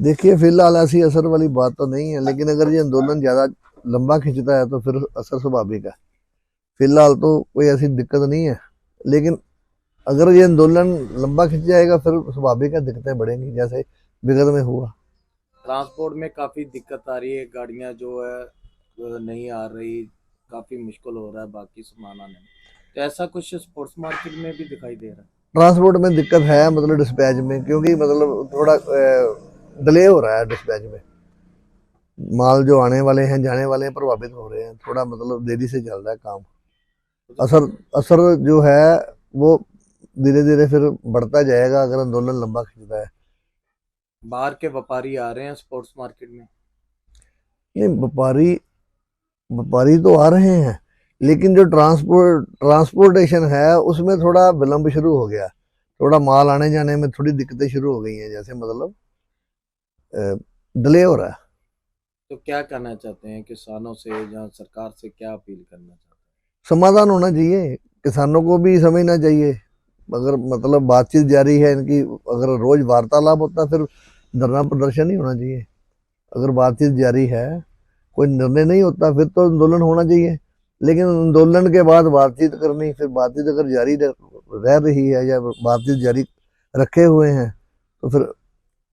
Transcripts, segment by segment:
देखिए फ़िलहाल ऐसी असर वाली बात तो नहीं है लेकिन अगर ये आंदोलन ज़्यादा लंबा खिंचता है तो फिर असर स्वाभाविक है। फ़िलहाल तो कोई ऐसी दिक्कत नहीं है लेकिन अगर ये आंदोलन लंबा खिंच जाएगा फिर स्वाभाविक है दिक्कतें बढ़ेंगी जैसे विगत में हुआ। ट्रांसपोर्ट में काफ़ी दिक्कत आ रही है गाड़ियाँ जो है नहीं आ रही काफ़ी मुश्किल हो रहा है बाकी सामान आने में। तो ऐसा कुछ स्पोर्ट्स मार्केट में भी दिखाई दे रहा है? ट्रांसपोर्ट में दिक्कत है मतलब डिस्पैच में क्योंकि मतलब थोड़ा डिले हो रहा है डिस्पैच में माल जो आने वाले हैं जाने वाले हैं प्रभावित हो रहे हैं थोड़ा मतलब देरी से चल रहा है काम असर असर जो है वो धीरे धीरे फिर बढ़ता जाएगा अगर आंदोलन लंबा खिंचता है बाहर के व्यापारी आ रहे हैं स्पोर्ट्स मार्केट में नहीं व्यापारी व्यापारी तो आ रहे हैं लेकिन जो ट्रांसपोर्ट ट्रांसपोर्टेशन है उसमें थोड़ा विलम्ब शुरू हो गया थोड़ा माल आने जाने में थोड़ी दिक्कतें शुरू हो गई हैं जैसे मतलब डिले हो रहा है। तो क्या कहना चाहते हैं किसानों से या सरकार से क्या अपील करना चाहते हैं? समाधान होना चाहिए। किसानों को भी समझना चाहिए। अगर मतलब बातचीत जारी है इनकी अगर रोज वार्तालाप होता फिर धरना प्रदर्शन ही होना चाहिए। अगर बातचीत जारी है कोई निर्णय नहीं होता फिर तो आंदोलन होना चाहिए। लेकिन आंदोलन के बाद बातचीत करनी फिर बातचीत अगर जारी रह रह रही है या बातचीत जारी रखे हुए हैं तो फिर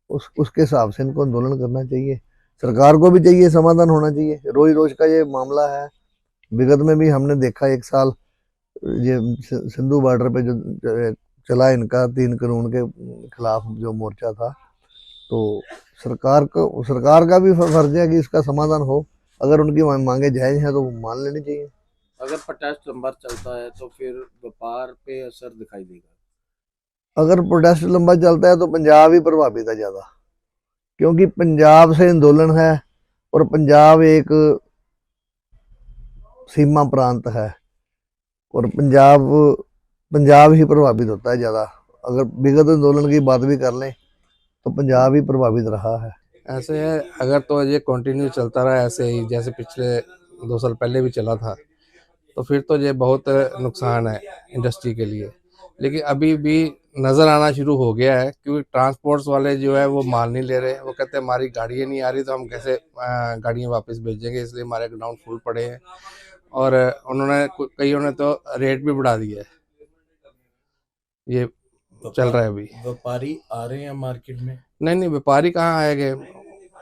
उस, उसके हिसाब से इनको आंदोलन करना चाहिए। सरकार को भी चाहिए, समाधान होना चाहिए। रोज रोज का ये मामला है। विगत में भी हमने देखा एक साल ये सिंधु बॉर्डर पे जो चला इनका, तीन कानून के खिलाफ जो मोर्चा था। तो सरकार को, सरकार का भी फ़र्ज़ है कि इसका समाधान हो। अगर उनकी मांगे जायज़ हैं तो मान लेनी चाहिए। अगर प्रोटेस्ट लंबा चलता है तो फिर व्यापार पे असर दिखाई देगा। अगर प्रोटेस्ट लंबा चलता है तो पंजाब ही प्रभावित है ज़्यादा। क्योंकि पंजाब से आंदोलन है और पंजाब एक सीमा प्रांत है और पंजाब पंजाब ही प्रभावित होता है ज़्यादा। अगर विगत आंदोलन की बात भी कर लें तो पंजाब ही प्रभावित रहा है। ऐसे है, अगर तो ये कंटिन्यू चलता रहा ऐसे ही, जैसे पिछले दो साल पहले भी चला था तो फिर तो ये बहुत नुकसान है इंडस्ट्री के लिए। लेकिन अभी भी नज़र आना शुरू हो गया है क्योंकि ट्रांसपोर्ट्स वाले जो है वो माल नहीं ले रहे वो कहते हैं हमारी गाड़ियाँ नहीं आ रही तो हम कैसे गाड़ियाँ वापस भेजेंगे? इसलिए हमारे ग्राउंड फुल पड़े हैं। और उन्होंने कईयों ने तो रेट भी बढ़ा दिया है। ये चल रहा है अभी। व्यापारी आ रहे हैं मार्केट में? नहीं नहीं व्यापारी कहाँ आएँगे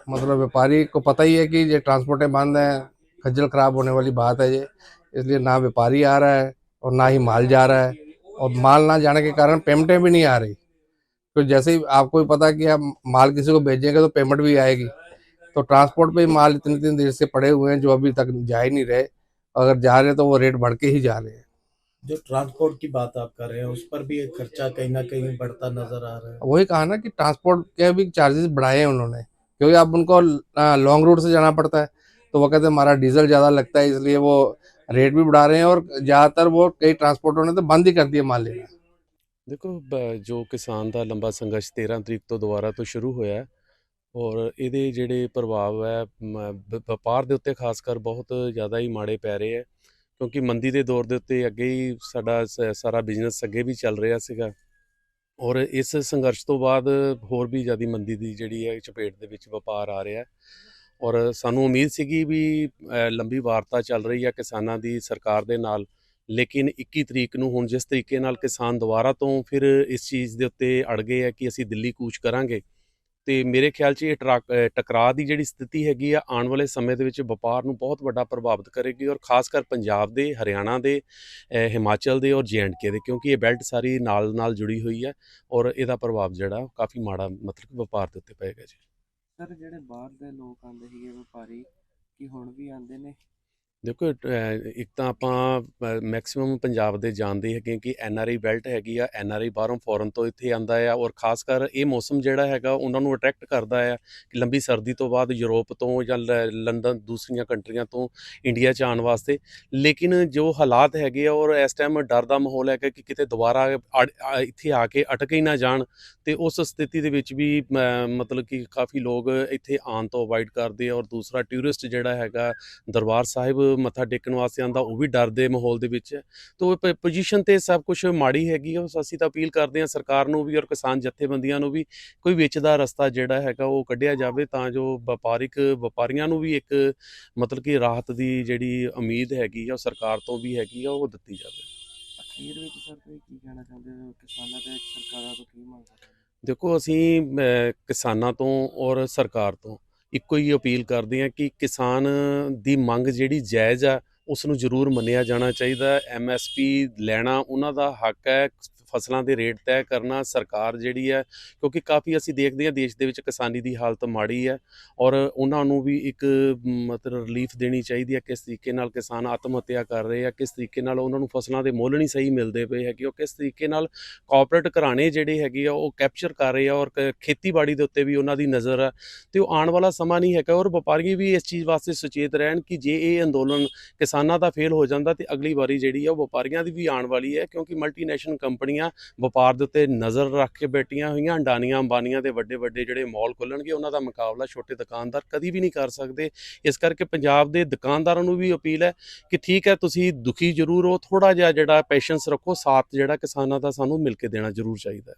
मतलब व्यापारी को पता ही है कि ये ट्रांसपोर्टें बंद हैं खज्जल खराब होने वाली बात है ये। इसलिए ना व्यापारी आ रहा है और ना ही माल जा रहा है। और माल ना जाने के कारण पेमेंटें भी नहीं आ रही। तो जैसे ही आपको भी पता कि आप माल किसी को भेजेंगे तो पेमेंट भी आएगी। तो ट्रांसपोर्ट पे माल इतनी इतनी देर से पड़े हुए हैं जो अभी तक जा ही नहीं रहे। अगर जा रहे तो वो रेट बढ़ के ही जा रहे हैं। जो ट्रांसपोर्ट की बात आप कर रहे हैं उस पर भी एक खर्चा कहीं ना कहीं बढ़ता नज़र आ रहा है। वही कहा ना कि ट्रांसपोर्ट के भी चार्जेस बढ़ाए हैं उन्होंने क्योंकि अब उनको लॉन्ग रूट से जाना पड़ता है। तो वो कहते हैं हमारा डीजल ज़्यादा लगता है इसलिए वो रेट भी बढ़ा रहे हैं और ज़्यादातर वो कई ट्रांसपोर्टरों ने तो बंद ही कर दिया माल लेना ਦੇਖੋ ਬ- ਜੋ ਕਿਸਾਨ ਦਾ ਲੰਬਾ ਸੰਘਰਸ਼ 13 ਤਰੀਕ ਤੋਂ ਦੁਬਾਰਾ ਤੋਂ ਸ਼ੁਰੂ ਹੋਇਆ ਹੈ ਔਰ ਇਹਦੇ ਜਿਹੜੇ ਪ੍ਰਭਾਵ ਹੈ ਮ- ਵ- ਵਪਾਰ ਦੇ ਉੱਤੇ ਖਾਸ ਕਰ ਬਹੁਤ ਜ਼ਿਆਦਾ ਹੀ ਮਾੜੇ ਪੈ ਰਹੇ ਹੈ ਕਿਉਂਕਿ ਮੰਦੀ ਦੇ ਦੌਰ ਦੇ ਉੱਤੇ ਅੱਗੇ ਹੀ ਸਾਡਾ ਸ- ਸਾਰਾ ਬਿਜ਼ਨਸ ਅੱਗੇ ਵੀ ਚੱਲ ਰਿਹਾ ਸੀਗਾ ਔਰ ਇਸ ਸੰਘਰਸ਼ ਤੋਂ ਬਾਅਦ ਹੋਰ ਵੀ ਜ਼ਿਆਦਾ ਮੰਦੀ ਦੀ ਜਿਹੜੀ ਹੈ ਚਪੇਟ ਦੇ ਵਿੱਚ ਵਪਾਰ ਆ ਰਿਹਾ ਹੈ ਔਰ ਸਾਨੂੰ ਉਮੀਦ ਸੀਗੀ ਵੀ ਲੰਬੀ ਵਾਰਤਾ ਚੱਲ ਰਹੀ ਹੈ ਕਿਸਾਨਾਂ ਦੀ ਸਰਕਾਰ ਦੇ ਨਾਲ। ਲੇਕਿਨ 21 ਤਰੀਕ ਨੂੰ ਹੁਣ ਜਿਸ ਤਰੀਕੇ ਨਾਲ ਕਿਸਾਨ ਦੁਬਾਰਾ ਤੋਂ ਫਿਰ ਇਸ ਚੀਜ਼ ਦੇ ਉੱਤੇ ਅੜ ਗਏ ਆ ਕਿ ਅਸੀਂ ਦਿੱਲੀ ਕੂਚ ਕਰਾਂਗੇ। ਤੇ ਮੇਰੇ ਖਿਆਲ 'ਚ ਇਹ ਟਰੱਕ- ਟਕਰਾਅ ਦੀ ਜਿਹੜੀ ਸਥਿਤੀ ਹੈਗੀ ਆ, ਆਉਣ ਵਾਲੇ ਸਮੇਂ ਦੇ ਵਿੱਚ ਵਪਾਰ ਨੂੰ ਬਹੁਤ ਵੱਡਾ ਪ੍ਰਭਾਵਿਤ ਕਰੇਗੀ ਔਰ ਖਾਸ ਕਰ ਪੰਜਾਬ ਦੇ, ਹਰਿਆਣਾ ਦੇ ਹਿਮਾਚਲ ਦੇ ਔਰ ਕੇ ਦੇ, ਕਿਉਂਕਿ ਇਹ ਬੈਲਟ ਸਾਰੀ ਨਾਲ ਨਾਲ ਜੁੜੀ ਹੋਈ ਹੈ ਔਰ ਇਹਦਾ ਪ੍ਰਭਾਵ ਜਿਹੜਾ ਕਾਫੀ ਮਾੜਾ ਮਤਲਬ ਕਿ ਵਪਾਰ ਦੇ ਉੱਤੇ ਪਏਗਾ ਜੀ। ਸਰ ਜਿਹੜੇ ਬਾਹਰ ਦੇ ਲੋਕ ਆਉਂਦੇ ਸੀਗੇ ਵਪਾਰੀ ਕੀ ਹੁਣ ਵੀ ਆਉਂਦੇ ਨੇ ਦੇਖੋ ਇੱਕ ਤਾਂ ਆਪਾਂ ਮੈਕਸਿਮਮ ਪੰਜਾਬ ਦੇ ਜਾਣਦੇ ਹੈਗੇ ਕਿ ਐਨ ਆਰ ਆਈ ਬੈਲਟ ਹੈਗੀ ਆ ਐਨ ਆਰ ਆਈ ਬਾਹਰੋਂ ਫੋਰਨ ਤੋਂ ਇੱਥੇ ਆਂਦਾ ਆ ਔਰ ਖਾਸ ਕਰ ਇਹ ਮੌਸਮ ਜਿਹੜਾ ਹੈਗਾ ਉਹਨਾਂ ਨੂੰ ਅਟਰੈਕਟ ਕਰਦਾ ਆ ਕਿ ਲੰਬੀ ਸਰਦੀ ਤੋਂ ਬਾਅਦ ਯੂਰਪ ਤੋਂ ਜਾਂ ਲ- ਲੰਡਨ ਦੂਸਰੀਆਂ ਕੰਟਰੀਆਂ ਤੋਂ ਇੰਡੀਆ 'ਚ ਆਉਣ ਵਾਸਤੇ। ਲੇਕਿਨ ਜੋ ਹਾਲਾਤ ਹੈਗੇ ਆ ਔਰ ਇਸ ਟਾਈਮ ਡਰ ਦਾ ਮਾਹੌਲ ਹੈਗਾ ਕਿ ਕਿਤੇ ਦੁਬਾਰਾ ਅੜ- ਇੱਥੇ ਆ ਕੇ ਅਟਕ ਹੀ ਨਾ ਜਾਣ ਤੇ ਉਸ ਸਥਿਤੀ ਦੇ ਵਿੱਚ ਵੀ ਮਤਲਬ ਕਿ ਕਾਫੀ ਲੋਕ ਇੱਥੇ ਆਉਣ ਤੋਂ ਅਵਾਇਡ ਕਰਦੇ ਆ ਔਰ ਦੂਸਰਾ ਟੂਰਿਸਟ ਜਿਹੜਾ ਹੈਗਾ ਦਰਬਾਰ ਸਾਹਿਬ ਮੱਥਾ ਟੇਕਣ ਵਾਸਤੇ ਆਂਦਾ ਉਹ ਵੀ ਡਰ ਦੇ ਮਾਹੌਲ ਦੇ ਵਿੱਚ। ਹੈ ਤੋ ਪੋਜੀਸ਼ਨ ਤੇ ਸਭ ਕੁਝ ਮਾੜੀ ਹੈਗੀ ਆ ਉਸ ਅਸੀਂ ਤਾਂ ਅਪੀਲ ਕਰਦੇ ਹਾਂ ਸਰਕਾਰ ਨੂੰ ਵੀ ਔਰ ਕਿਸਾਨ ਜਥੇਬੰਦੀਆਂ ਨੂੰ ਵੀ ਕੋਈ ਵਿੱਚ ਦਾ ਰਸਤਾ ਜਿਹੜਾ ਹੈਗਾ ਉਹ ਕੱਢਿਆ ਜਾਵੇ ਤਾਂ ਜੋ ਵਪਾਰਿਕ ਵਪਾਰੀਆਂ ਨੂੰ ਵੀ ਇੱਕ ਮਤਲਬ ਕਿ ਰਾਹਤ ਦੀ ਜਿਹੜੀ ਉਮੀਦ ਹੈਗੀ ਆ ਉਹ ਸਰਕਾਰ ਤੋਂ ਵੀ ਹੈਗੀ ਆ ਉਹ ਦਿੱਤੀ ਜਾਵੇ। ਅਖੀਰ ਵਿੱਚ ਸਰ ਤੁਸੀਂ ਕੀ ਕਹਿਣਾ ਚਾਹੁੰਦੇ ਹੋ? ਕਿਸਾਨਾਂ ਤੇ ਸਰਕਾਰਾਂ ਤੋਂ ਕੀ ਮੰਗ ਕਰਦੇ ਹੋ? ਦੇਖੋ ਅਸੀਂ ਕਿਸਾਨਾਂ ਤੋਂ ਔਰ ਸਰਕਾਰ ਤੋਂ ਇੱਕੋ ਹੀ ਅਪੀਲ ਕਰਦੇ ਹਾਂ ਕਿ ਕਿਸਾਨ ਦੀ ਮੰਗ ਜਿਹੜੀ ਜਾਇਜ਼ ਆ, ਉਸ ਨੂੰ ਜ਼ਰੂਰ ਮੰਨਿਆ ਜਾਣਾ ਚਾਹੀਦਾ। ਐਮਐਸਪੀ ਲੈਣਾ ਉਹਨਾਂ ਦਾ ਹੱਕ ਹੈ ਫਸਲਾਂ ਦੇ ਰੇਟ ਤੈਅ ਕਰਨਾ ਸਰਕਾਰ ਜਿਹੜੀ ਹੈ, ਕਿਉਂਕਿ ਕਾਫੀ ਅਸੀਂ ਦੇਖਦੇ ਹਾਂ ਦੇਸ਼ ਦੇ ਵਿੱਚ ਕਿਸਾਨੀ ਦੀ ਹਾਲਤ ਮਾੜੀ ਹੈ ਔਰ ਉਹਨਾਂ ਨੂੰ ਵੀ ਇੱਕ ਮਤਲਬ ਰਿਲੀਫ ਦੇਣੀ ਚਾਹੀਦੀ ਹੈ ਕਿਸ ਤਰੀਕੇ ਨਾਲ ਕਿਸਾਨ ਆਤਮ ਹੱਤਿਆ ਕਰ ਰਹੇ ਆ, ਕਿਸ ਤਰੀਕੇ ਨਾਲ ਉਹਨਾਂ ਨੂੰ ਫਸਲਾਂ ਦੇ ਮੁੱਲ ਨਹੀਂ ਸਹੀ ਮਿਲਦੇ ਪਏ ਹੈਗੇ, ਉਹ ਕਿਸ ਤਰੀਕੇ ਨਾਲ ਕਾਰਪੋਰੇਟ ਘਰਾਣੇ ਜਿਹੜੇ ਹੈਗੇ ਆ, ਉਹ ਕੈਪਚਰ ਕਰ ਰਹੇ ਆ ਔਰ ਕ- ਖੇਤੀਬਾੜੀ ਦੇ ਉੱਤੇ ਵੀ ਉਹਨਾਂ ਦੀ ਨਜ਼ਰ ਆ ਤੇ ਉਹ ਆਉਣ ਵਾਲਾ ਸਮਾਂ ਨਹੀਂ ਹੈਗਾ ਔਰ ਵਪਾਰੀ ਵੀ ਇਸ ਚੀਜ਼ ਵਾਸਤੇ ਸੁਚੇਤ ਰਹਿਣ ਕਿ ਜੇ ਇਹ ਅੰਦੋਲਨ ਕਿਸਾਨਾਂ ਦਾ ਫੇਲ ਹੋ ਜਾਂਦਾ ਤੇ ਅਗਲੀ ਵਾਰੀ ਜਿਹੜੀ ਆ ਉਹ ਵਪਾਰੀਆਂ ਦੀ ਵੀ ਆਉਣ ਵਾਲੀ ਹੈ ਕਿਉਂਕਿ ਮਲਟੀਨੈਸ਼ਨਲ ਕੰਪਨੀ ਕੰਪਨੀਆਂ ਵਪਾਰ ਦੇ ਉੱਤੇ ਨਜ਼ਰ ਰੱਖ ਕੇ ਬੈਠੀਆਂ ਹੋਈਆਂ, ਅੰਡਾਨੀਆਂ ਅੰਬਾਨੀਆਂ ਦੇ ਵੱਡੇ ਵੱਡੇ ਜਿਹੜੇ ਮਾਲ ਖੁੱਲਣਗੇ, ਉਹਨਾਂ ਦਾ ਮੁਕਾਬਲਾ ਛੋਟੇ ਦੁਕਾਨਦਾਰ ਕਦੀ ਵੀ ਨਹੀਂ ਕਰ ਸਕਦੇ। ਇਸ ਕਰਕੇ ਪੰਜਾਬ ਦੇ ਦੁਕਾਨਦਾਰਾਂ ਨੂੰ ਵੀ ਅਪੀਲ ਹੈ ਕਿ ਠੀਕ ਹੈ, ਤੁਸੀਂ ਦੁਖੀ ਜ਼ਰੂਰ ਹੋ ਥੋੜਾ ਜਿਹਾ ਜਿਹੜਾ ਪੈਸ਼ੈਂਸ ਰੱਖੋ, ਸਾਥ ਜਿਹੜਾ ਕਿਸਾਨਾਂ ਦਾ ਸਾਨੂੰ ਮਿਲ ਕੇ ਦੇਣਾ ਜ਼ਰੂਰ ਚਾਹੀਦਾ